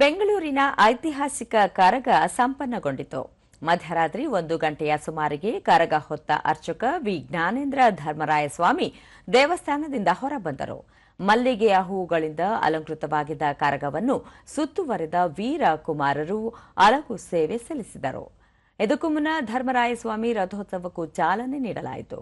ಬೆಂಗಳೂರಿನ ಐತಿಹಾಸಿಕ ಕಾರಗ ಸಂಪನ್ನಗೊಂಡಿತು. ಮಧ್ಯರಾತ್ರಿ ಒಂದು ಗಂಟೆಯ ಸುಮಾರಿಗೆ ಕಾರಗ ಹೊತ್ತ ಅರ್ಚಕ ವಿ. ಜ್ಞಾನೇಂದ್ರ ಧರ್ಮರಾಯ ಸ್ವಾಮಿ ದೇವಸ್ಥಾನದಿಂದ ಹೊರಬಂದರು. ಮಲ್ಲಿಗೆಯ ಹೂಗಳಿಂದ ಅಲಂಕೃತವಾಗಿದ್ದ ಕಾರಗವನ್ನು ಸುತ್ತುವರೆದ ವೀರ ಕುಮಾರರು ಅಲಗು ಸೇವೆ ಸಲ್ಲಿಸಿದರು. ಇದಕ್ಕೂ ಮುನ್ನ ಧರ್ಮರಾಯಸ್ವಾಮಿ ರಥೋತ್ಸವಕ್ಕೂ ಚಾಲನೆ ನೀಡಲಾಯಿತು.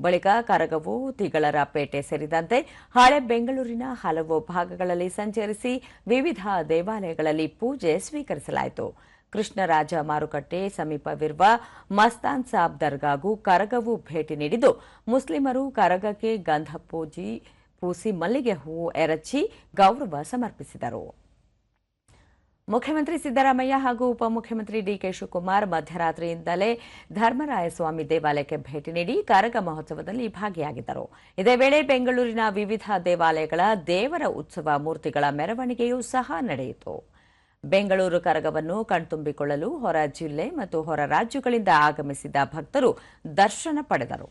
ಬಳಿಕ ಕರಗವು ತಿಗಳರ ಪೇಟೆ ಸೇರಿದಂತೆ ಹಳೆ ಬೆಂಗಳೂರಿನ ಹಲವು ಭಾಗಗಳಲ್ಲಿ ಸಂಚರಿಸಿ ವಿವಿಧ ದೇವಾಲಯಗಳಲ್ಲಿ ಪೂಜೆ ಸ್ವೀಕರಿಸಲಾಯಿತು. ಕೃಷ್ಣರಾಜ ಮಾರುಕಟ್ಟೆ ಸಮೀಪವಿರುವ ಮಸ್ತಾನ್ ಸಾಬ್ ದರ್ಗಾಗೂ ಕರಗವು ಭೇಟಿ ನೀಡಿದ್ದು, ಮುಸ್ಲಿಮರು ಕರಗಕ್ಕೆ ಗಂಧ ಪೂಜಿ, ಪೂಸಿ ಮಲ್ಲಿಗೆ ಹೂವು ಎರಚಿ ಗೌರವ ಸಮರ್ಪಿಸಿದರು. ಮುಖ್ಯಮಂತ್ರಿ ಸಿದ್ದರಾಮಯ್ಯ ಹಾಗೂ ಉಪಮುಖ್ಯಮಂತ್ರಿ ಡಿಕೆ ಶಿವಕುಮಾರ್ ಮಧ್ಯರಾತ್ರಿಯಿಂದಲೇ ಧರ್ಮರಾಯಸ್ವಾಮಿ ದೇವಾಲಯಕ್ಕೆ ಭೇಟಿ ನೀಡಿ ಕರಗ ಮಹೋತ್ಸವದಲ್ಲಿ ಭಾಗಿಯಾಗಿದ್ದರು. ಇದೇ ವೇಳೆ ಬೆಂಗಳೂರಿನ ವಿವಿಧ ದೇವಾಲಯಗಳ ದೇವರ ಉತ್ಸವ ಮೂರ್ತಿಗಳ ಮೆರವಣಿಗೆಯೂ ಸಹ ನಡೆಯಿತು. ಬೆಂಗಳೂರು ಕರಗವನ್ನು ಕಣ್ತುಂಬಿಕೊಳ್ಳಲು ಹೊರ ಜಿಲ್ಲೆ ಮತ್ತು ಹೊರ ರಾಜ್ಯಗಳಿಂದ ಆಗಮಿಸಿದ ಭಕ್ತರು ದರ್ಶನ ಪಡೆದರು.